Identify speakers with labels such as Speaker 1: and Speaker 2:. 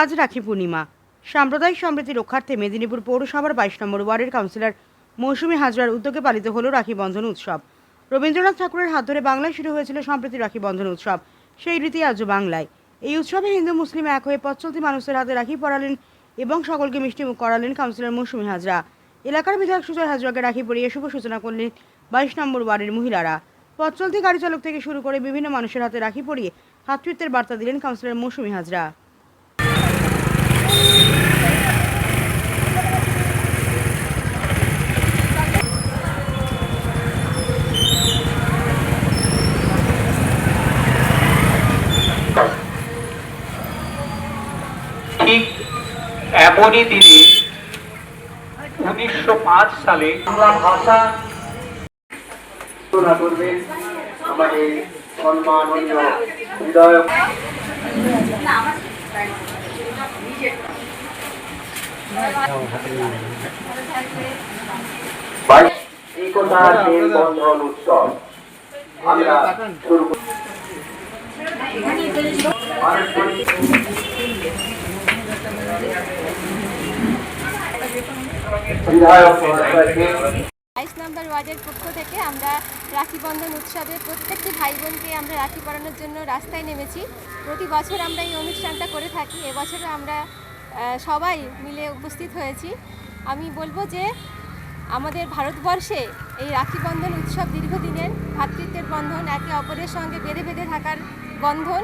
Speaker 1: আজ রাখি পূর্ণিমা। সাম্প্রদায়িক সম্প্রীতি রক্ষার্থে মেদিনীপুর পৌরসভার বাইশ নম্বর ওয়ার্ডের কাউন্সিলর মৌসুমী হাজরার উদ্যোগে পালিত হলো রাখি বন্ধন উৎসব। রবীন্দ্রনাথ ঠাকুরের হাত ধরে বাংলায় শুরু হয়েছিল সম্প্রীতি রাখি বন্ধন উৎসব। সেই রীতি আজও বাংলায়। এই উৎসবে হিন্দু, মুসলিম এক হয়ে পথ চলতি মানুষের হাতে রাখি পরালেন এবং সকলকে মিষ্টিমুখ করালেন কাউন্সিলর মৌসুমী হাজরা। এলাকার বিধায়ক সুজয় হাজরাকে রাখি পরিয়ে শুভ সূচনা করলেন বাইশ নম্বর ওয়ার্ডের মহিলারা। পথ চলতি গাড়ি চালক থেকে শুরু করে বিভিন্ন মানুষের হাতে রাখি পরিয়ে ভাতৃত্বের বার্তা দিলেন কাউন্সিলর মৌসুমী হাজরা।
Speaker 2: ঠিক এমনই দিনে উনিশশো সালে বাংলা ভাষা করবেন। আমাদের বন্ধন উৎসব। আমরা শুরু করি। পারস্পরিক বিধায়ক মহোদয়কে
Speaker 3: বাইশ নম্বর ওয়ার্ডের পক্ষ থেকে আমরা রাখি বন্ধন উৎসবে প্রত্যেকটি ভাই বোনকে আমরা রাখি পরানোর জন্য রাস্তায় নেমেছি। প্রতি বছর আমরা এই অনুষ্ঠানটা করে থাকি। এবছরও আমরা সবাই মিলে উপস্থিত হয়েছি। আমি বলব যে আমাদের ভারতবর্ষে এই রাখি বন্ধন উৎসব দীর্ঘদিনের ভাতৃত্বের বন্ধন, একে অপরের সঙ্গে বেঁধে বেঁধে থাকার বন্ধন